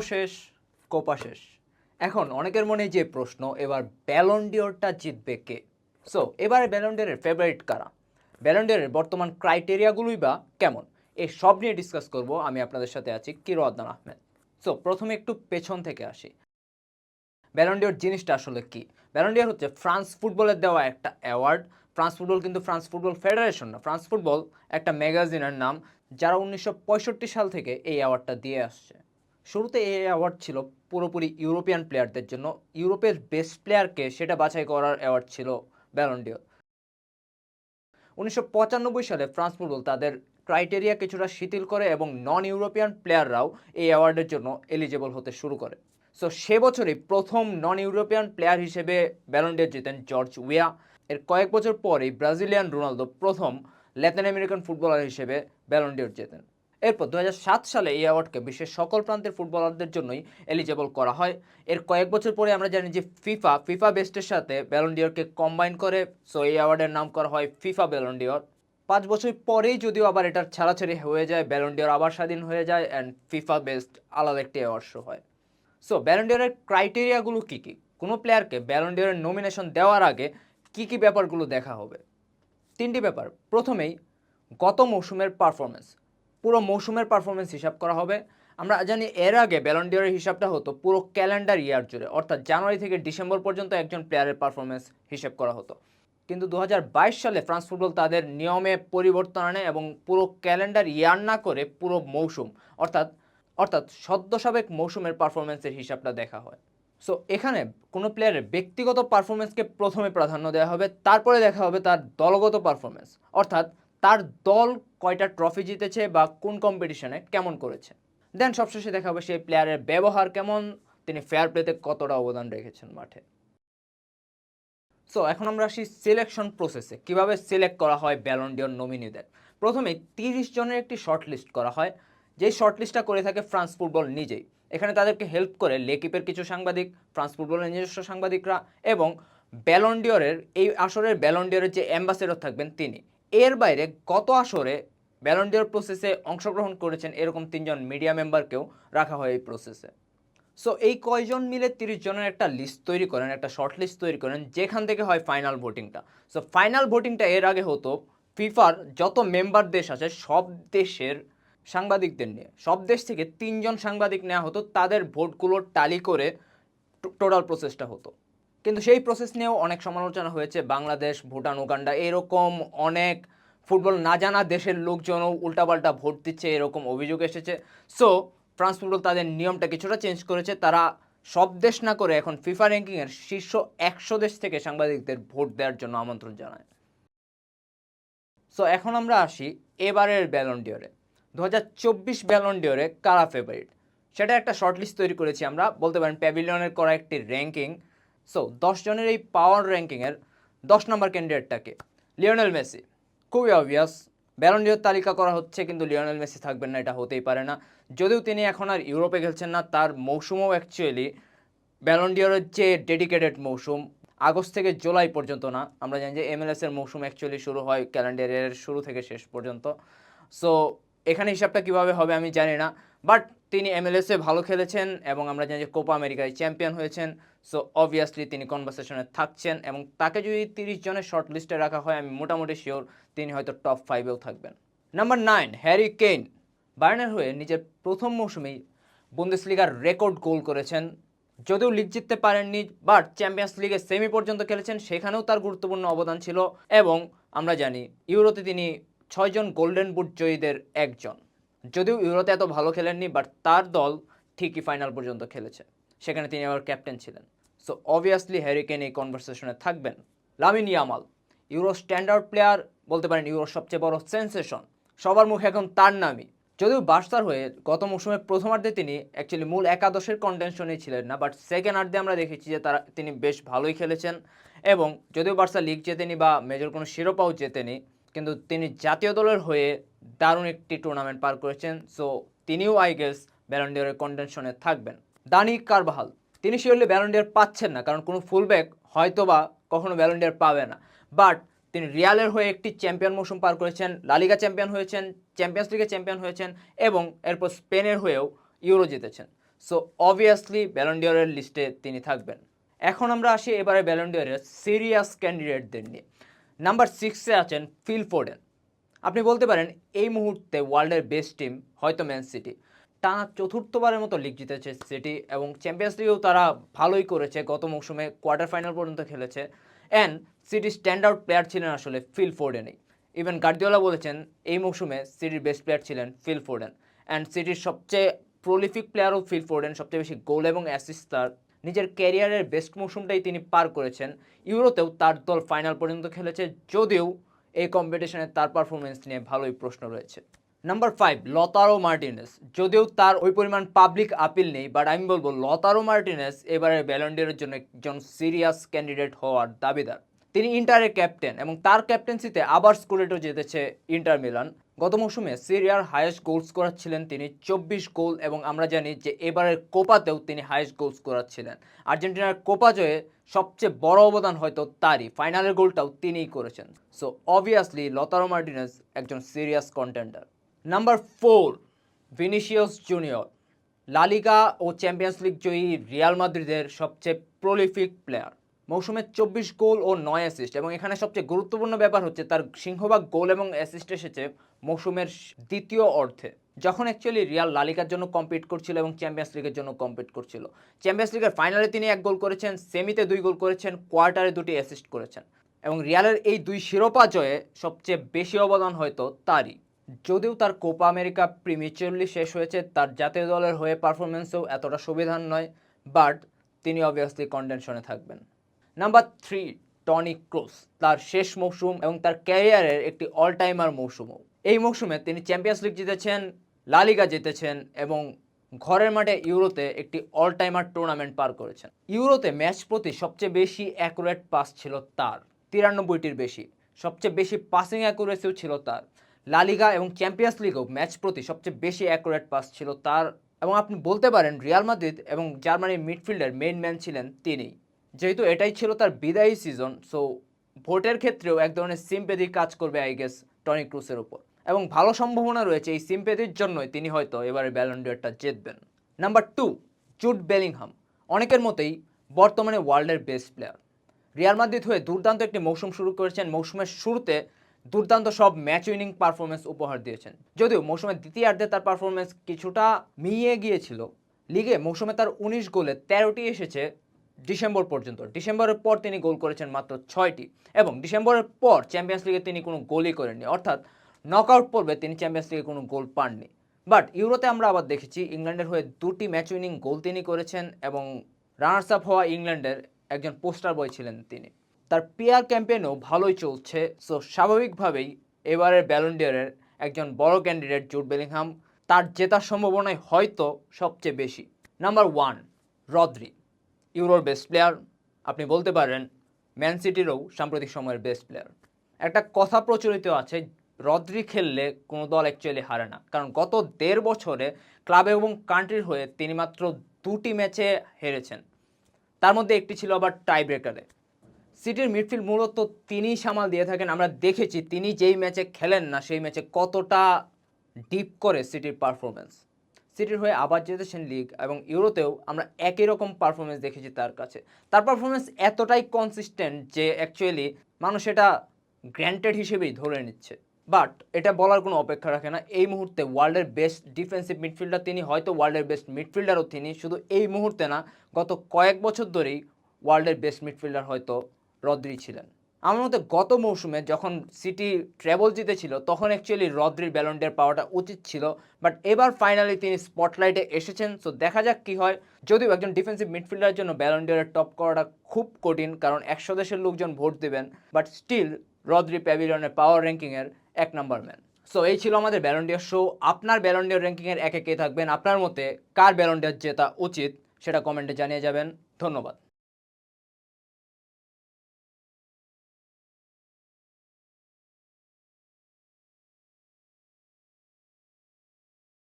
শেষ কোপা শেষ এখন অনেকের মনে যে প্রশ্ন, এবার ব্যালন্ডিওরটা জিতবে কে? সো এবারে ব্যালন্ডিয়রের ফেভারিট কারা? ব্যালন্ডিয়রের বর্তমান ক্রাইটেরিয়াগুলোই বা কেমন? এই সব নিয়ে ডিসকাস করব। আমি আপনাদের সাথে আছি কিরো আদনান আহমেদ। সো প্রথমে একটু পেছন থেকে আসি। ব্যালন্ডিয়র জিনিসটা আসলে কি? ব্যালন্ডিয়র হচ্ছে ফ্রান্স ফুটবলের দেওয়া একটা অ্যাওয়ার্ড ফ্রান্স ফুটবল কিন্তু ফ্রান্স ফুটবল ফেডারেশন না। ফ্রান্স ফুটবল একটা ম্যাগাজিনের নাম, যারা উনিশশো পঁয়ষট্টি সাল থেকে এই অ্যাওয়ার্ডটা দিয়ে আসছে। শুরুতে এই অ্যাওয়ার্ড ছিল পুরোপুরি ইউরোপিয়ান প্লেয়ারদের জন্য। ইউরোপের বেস্ট প্লেয়ারকে সেটা বাছাই করার অ্যাওয়ার্ড ছিল ব্যালন্ডিয়র উনিশশো সালে ফ্রান্স ফুটবল তাদের ক্রাইটেরিয়া কিছুটা শিথিল করে এবং নন ইউরোপিয়ান প্লেয়াররাও এই অ্যাওয়ার্ডের জন্য এলিজেবল হতে শুরু করে। সো সে বছরই প্রথম নন ইউরোপিয়ান প্লেয়ার হিসেবে ব্যালন্ডিয়র জিতেন জর্জ উইয়া এর কয়েক বছর পরেই ব্রাজিলিয়ান রোনালদো প্রথম ল্যাটিন আমেরিকান ফুটবলার হিসেবে ব্যালন্ডিয়র জেতেন। এরপর দু হাজার সাত সালে এই অ্যাওয়ার্ডকে বিশ্বের সকল প্রান্তের ফুটবলারদের জন্যই এলিজেবল করা হয়। এর কয়েক বছর পরে আমরা জানি যে ফিফা ফিফা বেস্টের সাথে ব্যালন্ডিয়রকে কম্বাইন করে সো এই অ্যাওয়ার্ডের নাম করা হয় ফিফা ব্যালন্ডিয়র পাঁচ বছর পরেই যদিও আবার এটার ছাড়াছাড়ি হয়ে যায় ব্যালন্ডিয়র আবার স্বাধীন হয়ে যায় অ্যান্ড ফিফা বেস্ট আলাদা একটি অ্যাওয়ার্ড শো হয়। সো ব্যালন্ডিয়রের ক্রাইটেরিয়াগুলো কী কী? কোনো প্লেয়ারকে ব্যালন্ডিয়রের নমিনেশন দেওয়ার আগে কী কী ব্যাপারগুলো দেখা হবে? তিনটি ব্যাপার। প্রথমেই, গত মৌসুমের পারফরমেন্স পুরো মৌসুমের পারফরমেন্স হিসাব করা হবে। আমরা জানি এর আগে ব্যালন্ডিয়রের হিসাবটা হতো পুরো ক্যালেন্ডার ইয়ার জুড়ে, অর্থাৎ জানুয়ারি থেকে ডিসেম্বর পর্যন্ত একজন প্লেয়ারের পারফরমেন্স হিসাব করা হতো। কিন্তু দু হাজার বাইশ সালে ফ্রান্স ফুটবল তাদের নিয়মে পরিবর্তন আনে এবং পুরো ক্যালেন্ডার ইয়ার না করে পুরো মৌসুম, অর্থাৎ অর্থাৎ সদ্য সাবেক মৌসুমের পারফরমেন্সের হিসাবটা দেখা হয়। সো এখানে কোনো প্লেয়ারের ব্যক্তিগত পারফরমেন্সকে প্রথমে প্রাধান্য দেওয়া হবে, তারপরে দেখা হবে তার দলগত পারফরমেন্স অর্থাৎ তার দল কয়টা ট্রফি জিতেছে বা কোন কম্পিটিশনে কেমন করেছে? দেন সবশেষে দেখা হবে সেই প্লেয়ারের ব্যবহার কেমন, তিনি ফেয়ার প্লেতে কতটা অবদান রেখেছেন মাঠে। সো এখন আমরা আসি সিলেকশন প্রসেসে কীভাবে সিলেক্ট করা হয় ব্যালন্ডিয়র নমিনিদের প্রথমে তিরিশ জনের একটি শর্ট লিস্ট করা হয়, যেই শর্ট লিস্টটা করে থাকে ফ্রান্স ফুটবল নিজেই। এখানে তাদেরকে হেল্প করে লেকিপের কিছু সাংবাদিক ফ্রান্স ফুটবলের নিজস্ব সাংবাদিকরা এবং ব্যালন্ডিয়রের এই আসরের ব্যালন্ডিয়রের যে অ্যাম্বাসেডর থাকবেন তিনি। এর বাইরে গত আসরে ব্যালন্ডিয়র প্রসেসে অংশগ্রহণ করেছেন এরকম তিনজন মিডিয়া মেম্বারকেও রাখা হয় এই প্রসেসে সো এই কয়জন মিলে তিরিশ জনের একটা লিস্ট তৈরি করেন, একটা শর্ট লিস্ট তৈরি করেন, যেখান থেকে হয় ফাইনাল ভোটিংটা সো ফাইনাল ভোটিংটা এর আগে হতো ফিফার যত মেম্বার দেশ আছে, সব দেশের সাংবাদিকদের নিয়ে। সব দেশ থেকে তিনজন সাংবাদিক নেওয়া হতো, তাদের ভোটগুলোর টালি করে টোটাল প্রসেসটা হতো। কিন্তু সেই প্রসেস নিয়েও অনেক সমালোচনা হয়েছে বাংলাদেশ, ভুটান, উগান্ডা। এরকম অনেক ফুটবল না জানা দেশের লোকজনও উল্টাপাল্টা ভোট দিচ্ছে, এরকম অভিযোগ এসেছে। সো ফ্রান্স ফুটবল তাদের নিয়মটা কিছুটা চেঞ্জ করেছে। তারা সব দেশ না করে এখন ফিফা র্যাঙ্কিংয়ের শীর্ষ একশো দেশ থেকে সাংবাদিকদের ভোট দেওয়ার জন্য আমন্ত্রণ জানায়। সো এখন আমরা আসি এবারের ব্যালন্ডিয়রে দু হাজার চব্বিশ ব্যালন্ডিয়রে কারা ফেভারিট সেটা একটা শর্ট লিস্ট তৈরি করেছি আমরা। বলতে পারেন প্যাভিলিয়নের করা একটি র্যাঙ্কিং সো জনের এই পাওয়ার র্যাঙ্কিংয়ের দশ নম্বর ক্যান্ডিডেটটাকে লিওনেল মেসি। খুবই অবভিয়াস ব্যালন্ডিয়র তালিকা করা হচ্ছে কিন্তু লিওনেল মেসি থাকবেন না, এটা হতেই পারে না। যদিও তিনি এখন আর ইউরোপে খেলছেন না, তার মৌসুমও অ্যাকচুয়ালি ব্যালন্ডিয়রের যে ডেডিকেটেড মৌসুম, আগস্ট থেকে জুলাই পর্যন্ত না, আমরা জানি যে এমএলএস এর মৌসুম অ্যাকচুয়ালি শুরু হয় ক্যালেন্ডারের শুরু থেকে শেষ পর্যন্ত। সো এখানে হিসাবটা কীভাবে হবে আমি জানি না বাট তিনি এমএলএসে ভালো খেলেছেন এবং আমরা জানি যে কোপা আমেরিকায় চ্যাম্পিয়ন হয়েছেন। সো অবভিয়াসলি তিনি কনভারসেশনে থাকছেন এবং তাকে যদি তিরিশ জনের শর্ট লিস্টে রাখা হয়, আমি মোটামুটি শিওর তিনি হয়তো টপ ফাইভেও থাকবেন। নাম্বার নাইন হ্যারি কেইন বার্নার হয়ে নিজের প্রথম মৌসুমেই বুন্দেসলিগার রেকর্ড গোল করেছেন। যদিও লিগ জিততে পারেননি বাট চ্যাম্পিয়ন্স লিগের সেমি পর্যন্ত খেলেছেন, সেখানেও তার গুরুত্বপূর্ণ অবদান ছিল এবং আমরা জানি ইউরোতে তিনি ছয়জন গোল্ডেন বুট জয়ীদের একজন। যদিও ইউরোতে এত ভালো খেলেননি বাট তার দল ঠিকই ফাইনাল পর্যন্ত খেলেছে। সেখানে তিনি আবার ক্যাপ্টেন ছিলেন। সো অবভিয়াসলি হ্যারিকেন এই কনভারসেশনে থাকবেন। Lamine Yamal Euro standard player বলতে পারেন ইউরোর সবচেয়ে বড় সেন্সেশন সবার মুখে এখন তার নামই। যদিও বার্সার হয়ে গত মৌসুমের প্রথমার্ধে তিনি অ্যাকচুয়ালি মূল একাদশের কন্টেনশনেই ছিলেন না বাট সেকেন্ড আর্ধে আমরা দেখেছি যে তারা, তিনি বেশ ভালোই খেলেছেন। এবং যদিও বার্সা লিগ জেতেনি বা মেজর কোনো শিরোপাও জেতেনি, কিন্তু তিনি জাতীয় দলের হয়ে দারুণ একটি টুর্নামেন্ট পার করেছেন সো তিনিও আই গেস ব্যালন্ডিয়রের কন্টেনশনে থাকবেন। দানি কারবাহাল, তিনি শিওরলি ব্যালন্ডিয়ার পাচ্ছেন না, কারণ কোনো ফুলব্যাক হয়তো বা কখনো ব্যালন্ডিয়ার পাবে না। বাট তিনি রিয়ালের হয়ে একটি চ্যাম্পিয়ন মৌসুম পার করেছেন লালিগা চ্যাম্পিয়ন হয়েছেন চ্যাম্পিয়ন্স লিগে চ্যাম্পিয়ন হয়েছেন এবং এরপর স্পেনের হয়েও ইউরো জিতেছেন। সো অবভিয়াসলি ব্যালন্ডিয়রের লিস্টে তিনি থাকবেন। এখন আমরা আসি এবারে ব্যালন্ডিয়রের সিরিয়াস ক্যান্ডিডেটদের নিয়ে। নাম্বার সিক্সে আছেন ফিল ফোর্ডেন আপনি বলতে পারেন, এই মুহূর্তে ওয়ার্ল্ডের বেস্ট টিম হয়তো ম্যান সিটি। টানা চতুর্থবারের মতো লিগ জিতেছে সিটি এবং চ্যাম্পিয়ন্স লিগেও তারা ভালোই করেছে, গত মৌসুমে কোয়ার্টার ফাইনাল পর্যন্ত খেলেছে। অ্যান্ড সিটির স্ট্যান্ড আউট প্লেয়ার ছিলেন আসলে ফিল ফোর্ডেনই। ইভেন গার্দিওলা বলেছেন, এই মৌসুমে সিটির বেস্ট প্লেয়ার ছিলেন ফিল ফোর্ডেন। অ্যান্ড সিটির সবচেয়ে প্রলিফিক প্লেয়ারও ফিল ফোর্ডেন, সবচেয়ে বেশি গোল এবং অ্যাসিস্ট তার। নিজের ক্যারিয়ারের বেস্ট মৌসুমটাই তিনি পার করেছেন। ইউরোতেও তার দল ফাইনাল পর্যন্ত খেলেছে, যদিও এই কম্পিটিশনে তার পারফরমেন্স নিয়ে ভালোই প্রশ্ন রয়েছে। Number five Lautaro Martinez. যদিও তার ওই পরিমাণ পাবলিক আপিল নেই বাট আমি বলব লতারো মার্টিনেস এবারে ব্যালন্ডিয়ারের জন্য একজন সিরিয়াস ক্যান্ডিডেট হওয়ার দাবিদার। তিনি ইন্টারের ক্যাপ্টেন এবং তার ক্যাপ্টেন্সিতে আবার স্কুলেটও জিতেছে ইন্টার মিলান গত মৌসুমে সিরিয়ার হায়েস্ট গোল স্কোরার ছিলেন তিনি, চব্বিশ গোল এবং আমরা জানি যে এবারের কোপাতেও তিনি হায়েস্ট গোল স্কোরার ছিলেন। আর্জেন্টিনার কোপা জয়ে সবচেয়ে বড় অবদান হয়তো তারই ফাইনালের গোলটাও তিনিই করেছেন। সো অবভিয়াসলি লতারো মার্টিনেস একজন serious contender number four Vinicius Junior LaLiga ও চ্যাম্পিয়ন্স লিগ জয়ী রিয়াল মাদ্রিদের সবচেয়ে প্রলিফিক প্লেয়ার মৌসুমে চব্বিশ গোল ও নয় অ্যাসিস্ট এবং এখানে সবচেয়ে গুরুত্বপূর্ণ ব্যাপার হচ্ছে তার সিংহভাগ গোল এবং অ্যাসিস্ট এসেছে মৌসুমের দ্বিতীয় অর্ধে, যখন অ্যাকচুয়ালি রিয়াল লালিকার জন্য কম্পিট করছিল এবং চ্যাম্পিয়ন্স লিগের জন্য কম্পিট করছিল। চ্যাম্পিয়ন্স লিগের ফাইনালে তিনি এক গোল করেছেন সেমিতে দুই গোল করেছেন কোয়ার্টারে দুটি অ্যাসিস্ট করেছেন এবং রিয়ালের এই দুই শিরোপা জয়ে সবচেয়ে বেশি অবদান হয়তো তারই। যদিও তার কোপা আমেরিকা প্রিমিচারলি শেষ হয়েছে, তার জাতীয় দলের হয়ে পারফরমেন্সও এতটা সুবিধার নয় বাট তিনি অবভিয়াসলি কন্টেনশনে থাকবেন। নাম্বার থ্রি টনি ক্রোস তার শেষ মৌসুম এবং তার ক্যারিয়ারের একটি অল টাইমার মৌসুমও। এই মৌসুমে তিনি চ্যাম্পিয়ন্স লিগ জিতেছেন লালিগা জিতেছেন এবং ঘরের মাঠে ইউরোতে একটি অল টাইমার টুর্নামেন্ট পার করেছেন। ইউরোতে ম্যাচ প্রতি সবচেয়ে বেশি অ্যাকুরেট পাস ছিল তার, তিরানব্বইটির বেশি। সবচেয়ে বেশি পাসিং অ্যাকুরেসিও ছিল তার। লালিগা এবং চ্যাম্পিয়ন্স লিগও ম্যাচ প্রতি সবচেয়ে বেশি অ্যাকুরেট পাস ছিল তার এবং আপনি বলতে পারেন রিয়াল মাদ্রিদ এবং জার্মানির মিডফিল্ডের মেইন ম্যান ছিলেন তিনিই। যেহেতু এটাই ছিল তার বিদায়ী সিজন সো ভোটের ক্ষেত্রেও এক ধরনের সিম্পেদি কাজ করবে আই গেস টনি ক্রুসের উপর। এবং ভালো সম্ভাবনা রয়েছে এই সিম্পেদির জন্যই তিনি হয়তো এবারে ব্যালন্ডিয়ারটা জিতবেন। নাম্বার টু জুড বেলিংহাম অনেকের মতেই বর্তমানে ওয়ার্ল্ডের বেস্ট প্লেয়ার রিয়াল মাদ্রিদ হয়ে দুর্দান্ত একটি মৌসুম শুরু করেছেন। মৌসুমের শুরুতে দুর্দান্ত সব ম্যাচ উইনিং পারফরমেন্স উপহার দিয়েছেন। যদিও মৌসুমের দ্বিতীয়ার্ধে তার পারফরমেন্স কিছুটা মিইয়ে গিয়েছিল। লিগে মৌসুমে তার উনিশ গোলে তেরোটি এসেছে। ডিসেম্বর পর্যন্ত। ডিসেম্বরের পর তিনি গোল করেছেন মাত্র ছয়টি এবং ডিসেম্বরের পর চ্যাম্পিয়ন্স লিগে তিনি কোনো গোলই করেননি। অর্থাৎ নকআউট পর্বে তিনি চ্যাম্পিয়ন্স লিগে কোনো গোল পাননি। বাট ইউরোতে আমরা আবার দেখেছি ইংল্যান্ডের হয়ে দুটি ম্যাচ উইনিং গোল তিনি করেছেন এবং রানার্স আপ হওয়া ইংল্যান্ডের একজন পোস্টার বয় ছিলেন তিনি। তার পিয়ার ক্যাম্পেনও ভালোই চলছে। সো স্বাভাবিকভাবেই এবারের ব্যালন্ডিয়ারের একজন বড় ক্যান্ডিডেট জুট বেলিংহাম তার জেতার সম্ভাবনাই হয়তো সবচেয়ে বেশি। নাম্বার ওয়ান রদ্রি ইউরোর বেস্ট প্লেয়ার আপনি বলতে পারেন ম্যান সিটিরও সাম্প্রতিক সময়ের বেস্ট প্লেয়ার একটা কথা প্রচলিত আছে, রদ্রি খেললে কোনো দল অ্যাকচুয়ালি হারে না। কারণ গত দেড় বছরে ক্লাব এবং কান্ট্রির হয়ে তিনি মাত্র দুটি ম্যাচে হেরেছেন। তার মধ্যে একটি ছিল আবার টাই ব্রেকারে সিটির মিডফিল্ড মূলত তিনিই সামাল দিয়ে থাকেন। আমরা দেখেছি তিনি যেই ম্যাচে খেলেন না, সেই ম্যাচে কতটা ডিপ করে সিটির পারফরমেন্স সিটির হয়ে আবার জিতেছেন লিগ এবং ইউরোতেও আমরা একই রকম পারফরমেন্স দেখেছি তার কাছে। তার পারফরমেন্স এতটাই কনসিস্টেন্ট যে অ্যাকচুয়ালি মানুষ এটা গ্র্যান্টেড হিসেবেই ধরে নিচ্ছে। বাট এটা বলার কোনো অপেক্ষা রাখে না। এই মুহূর্তে ওয়ার্ল্ডের বেস্ট ডিফেন্সিভ মিডফিল্ডার তিনি, হয়তো ওয়ার্ল্ডের বেস্ট মিডফিল্ডারও তিনি, শুধু এই মুহূর্তে না, গত কয়েক বছর ধরেই ওয়ার্ল্ডের বেস্ট মিডফিল্ডার হয়তো রদ্রি ছিলেন। আমার মতে গত মৌসুমে যখন সিটি ট্রেবল জিতেছিল, তখন অ্যাকচুয়ালি রদ্রির ব্যালন্ডের পাওয়াটা উচিত ছিল বাট এবার ফাইনালি তিনি স্পটলাইটে এসেছেন সো দেখা যাক কি হয়। যদিও একজন ডিফেন্সিভ মিডফিল্ডারের জন্য ব্যালন্ডিয়ারের টপ করাটা খুব কঠিন, কারণ একশো দেশের লোকজন ভোট দেবেন বাট স্টিল রদ্রি প্যাভিলিয়নের পাওয়ার র্যাঙ্কিংয়ের এক নাম্বার ম্যান সো এই ছিল আমাদের ব্যালন্ডিয়ার শো আপনার ব্যালন্ডিয়ার র্যাঙ্কিংয়ের একে কে থাকবেন? আপনার মতে কার ব্যালন্ডিয়ার জেতা উচিত? সেটা কমেন্টে জানিয়ে যাবেন। ধন্যবাদ।